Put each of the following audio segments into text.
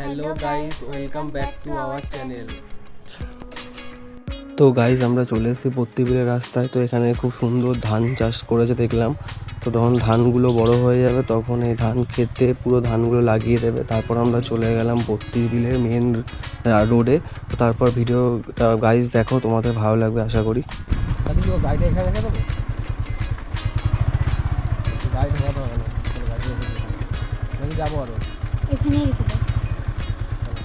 Hello guys welcome back to our channel তো guys আমরা চলে এসেছি পত্তিবিলের রাস্তায়। তো এখানে খুব সুন্দর ধান চাষ করেছে দেখলাম। তো তখন ধানগুলো বড় হয়ে যাবে তখন এই ধান খেতে পুরো ধানগুলো লাগিয়ে দেবে। তারপর আমরা চলে গেলাম পত্তিবিলের মেন রোডে তো তারপর ভিডিও গাইজ দেখো তোমাদের ভালো লাগবে আশা করি। গাড়িটা এখানে গাড়ি ঢোকাতে হবে না যাব। এখানেই রেখে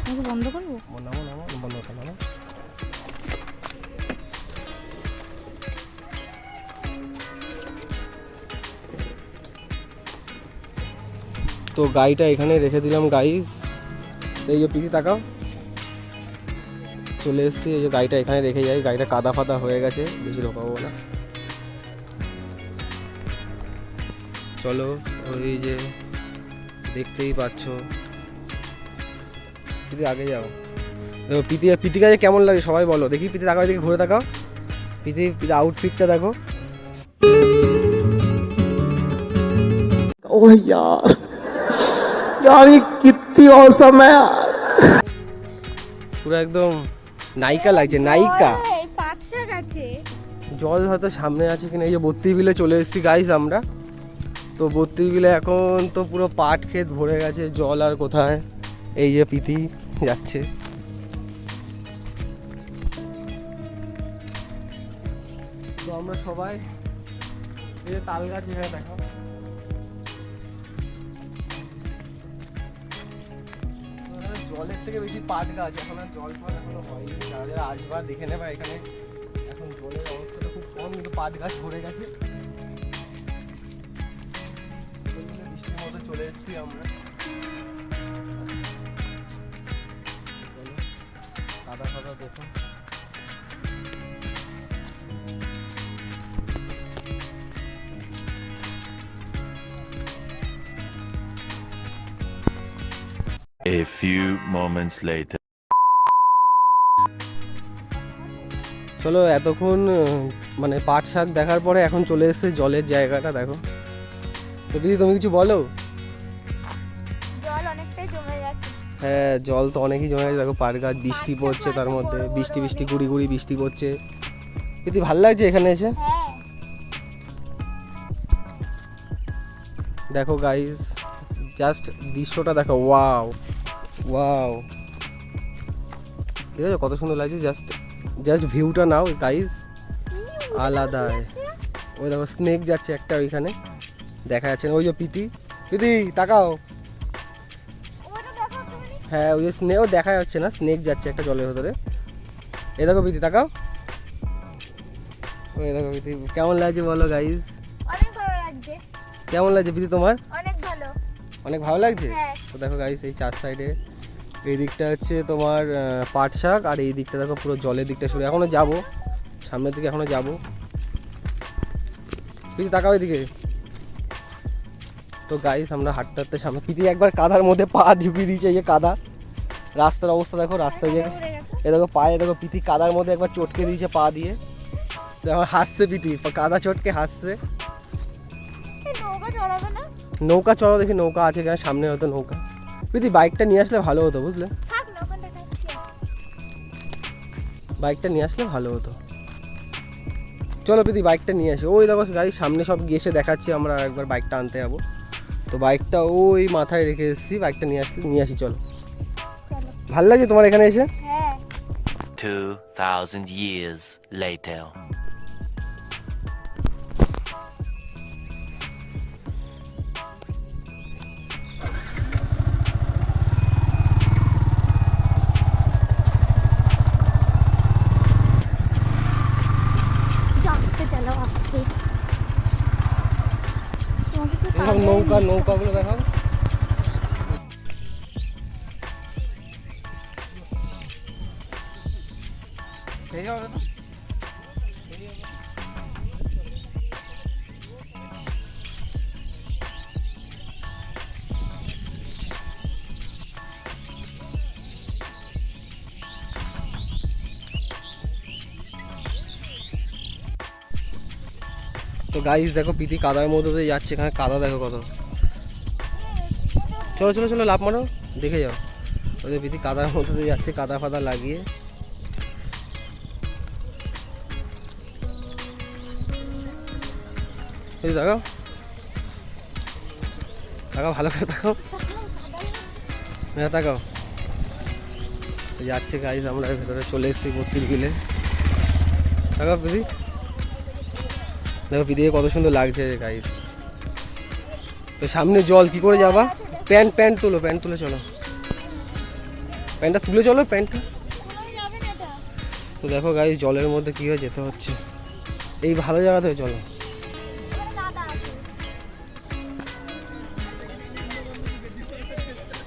আমাকে বন্ধ করব? নামো নামো বন্ধ নামো তো গাড়িটা এখানে রেখে দিলাম গাইস এই যে পিটি তাকাও। চলে এসেছি, এই যে গাড়িটা এখানে রেখে যাই। গাড়িটা কাদা ফাদা হয়ে গেছে, বেশি ঢোকাবো না। চলো, ওই যে দেখতেই পাচ্ছ। পিতি আগে যাও দেখো পিতি পিতি কাজে কেমন লাগে সবাই বলো দেখি পিতি তাকাও দেখি ঘুরে তাকাও পিতি পিতি আউটফিটটা দেখো ओह यार यार ये कितनी औसम है यार পুরো একদম নায়িকা লাগছে নায়িকা এই পাট শাক আছে জল হয়তো সামনে আছে কিনা এই যে বত্রিশ বিলে চলে এসেছি গাইস আমরা তো বত্রিশ বিলে এখন তো পুরো পাট ক্ষেত ভরে গেছে জল আর কোথায় এই যে পিতি যাচ্ছে। তো আমরা সবাই এই যে তাল গাছ এখানে দেখো। জলের থেকে বেশি পাট গাছ, এখন আর জল ফল এখনও হয়নি। যারা যারা আসবা দেখে নেবা এখানে। এখন জলের অবস্থাটা খুব কম, কিন্তু পাট গাছ ভরে গেছে। বৃষ্টির মতো চলে এসেছি আমরা। কাদা ফাদা দেখো A few moments later. চলো এতক্ষণ আহ, মানে পাট শাক দেখার পরে এখন চলে এসেছে জলের জায়গাটা দেখো। তো দিদি তুমি কিছু বলো? হ্যাঁ জল তো অনেকই জমে গেছে। দেখো, পাট গাছ, বৃষ্টি পড়ছে তার মধ্যে। বৃষ্টি বৃষ্টি, গুড়ি গুড়ি বৃষ্টি পড়ছে। দিদি, ভালো লাগছে এখানে এসে? দেখো গাইস জাস্ট দৃশ্যটা দেখো ওয়াও ওয়াও ঠিক আছে, কত সুন্দর লাগছে জাস্ট জাস্ট ভিউটা নাও গাইস আলাদা। ওই দেখো স্নেক যাচ্ছে একটা ওইখানে। দেখা যাচ্ছে না। ওই যে পিতি পিতি তাকাও। হ্যাঁ ওই যে স্নেকও দেখা যাচ্ছে না স্নেক যাচ্ছে একটা জলের ভেতরে। এ দেখো পিতি তাকাও। ওই দেখো পিতি কেমন লাগছে বলো গাইস অনেক ভালো লাগছে। কেমন লাগছে পিতি তোমার? অনেক ভালো। অনেক ভালো লাগছে? হ্যাঁ। তো দেখো গাইস এই চার সাইডে এই দিকটা হচ্ছে তোমার পাট শাক আর এই দিকটা দেখো পুরো জলের দিকটা শুরু। এখনও যাব সামনের দিকে এখনও যাব। পিতি তাকাও এদিকে। তো গাইস আমরা হাঁটতে হাঁটতে সামনে পিতি একবার কাদার মধ্যে পা ঢুকিয়ে দিয়েছে এই যে কাদা। রাস্তার অবস্থা দেখো রাস্তায় যে এ দেখো পায়ে দেখো পিতি কাদার মধ্যে একবার চটকে দিয়েছে পা দিয়ে। তো আমার হাসছে পিতি কাদা চটকে হাসছে। নৌকা চলো দেখি নৌকা আছে কিনা সামনে হয়তো নৌকা। প্রীতি বাইকটা নিয়ে আসলে ভালো হতো বুঝলে? বাইকটা নিয়ে আসলে ভালো হতো। চলো প্রীতি বাইকটা নিয়ে আসি। ওই দেখো গাড়ি সামনে সব গেছে দেখাচ্ছি আমরা একবার বাইকটা আনতে যাব। তো বাইকটা ওই মাথায় রেখে এসেছি বাইকটা নিয়ে আসলে নিয়ে আসি চলো। চলো ভালো লাগে তোমার এখানে এসে? হ্যাঁ। 2,000 years later. নৌকা নৌকাগুলো দেখাও সেই হবে না তো গাইস দেখো পিতি কাদার মধ্যে দিয়ে যাচ্ছে এখানে কাদা দেখো কত চলো চলো চলো লাভ মারো। দেখে যাও। ওদের পিঠি কাদার মধ্যে দিয়ে যাচ্ছে, কাদা ফাদা লাগিয়ে। এই তাকাও ভালো করে তাকাও। হ্যাঁ তাকাও। যাচ্ছে গাইজ আমরা ভেতরে চলে এসেছি বত্রিশ বিলে তাকাও পিদি দেখো পিদিকে কত সুন্দর লাগছে গাইজ তো সামনে জল, কি করে যাবা? প্যান্ট প্যান্ট তুলো, প্যান্ট তুলে চলো। প্যান্টটা তুলে চলো প্যান্টটা তো দেখো গাই জলের মধ্যে কী হয়ে যেতে হচ্ছে। এই ভালো জায়গা চলো।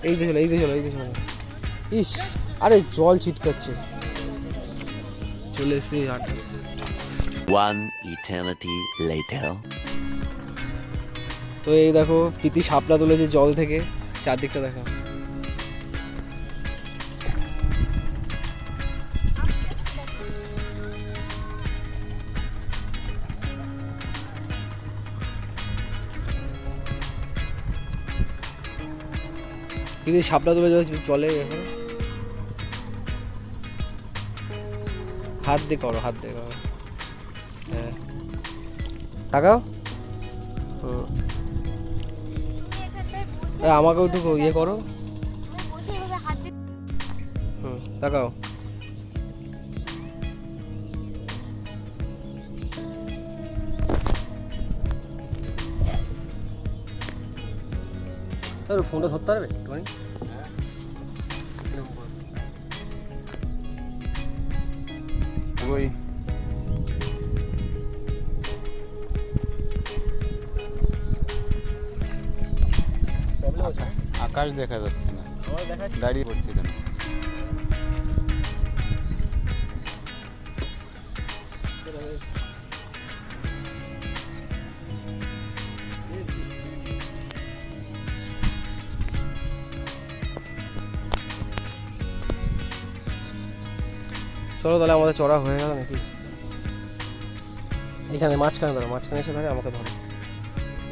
এই দিয়ে চলো এই দিয়ে চলো এই দিয়ে চলো ইস, আরে জল ছিটকাচ্ছে। চলে এসছি আটা One eternity later. তো এই দেখো পিতি সাপলা তুলেছে জল থেকে, চারদিকটা দেখো। পিতি শাপলা তুলে জলে এখন হাত দিয়ে করো, হাত দিয়ে করো। হ্যাঁ। তাকাও। হুম। আমাকেও একটু ইয়ে করো। হুম তাকাও। তোর ফোনটা ধরতে পারবে একটুখানি? ওই আকাশ দেখা যাচ্ছে না। দাঁড়িয়ে পড়ছি কেন চলো তাহলে আমাদের চড়া হয়ে গেল নাকি? এখানে মাঝখানে ধরো মাঝখানে এসে ধরে আমাকে ধরো।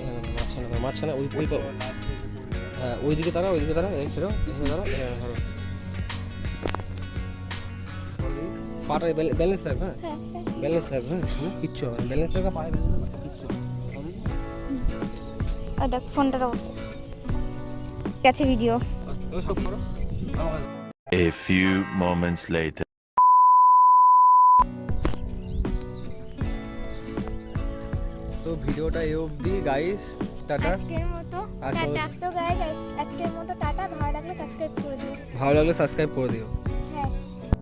এখানে মাঝখানে ধরো মাঝখানে ওই ওই। হ্যাঁ ওই দিকে তারা ওই দিকে তারা ফেরো এখানে ধরো এখানে ধরো পাটা ব্যালেন্স রাখবে হ্যাঁ? ব্যালেন্স রাখবে হ্যাঁ? কিচ্ছু হবে না। ব্যালেন্স রাখা পায়ে ব্যালেন্স রাখা কিচ্ছু আর দেখ ফোনটা গেছে ভিডিও আমাকে A few moments later. তো ভিডিওটা এই অবধি গাইস টাটা। আজকের মতো আজকের মতো- টাটা তো গাইজ আজকের মতো টাটা। ভালো লাগলে সাবস্ক্রাইব করে দিও। ভালো লাগলে সাবস্ক্রাইব করে দিও।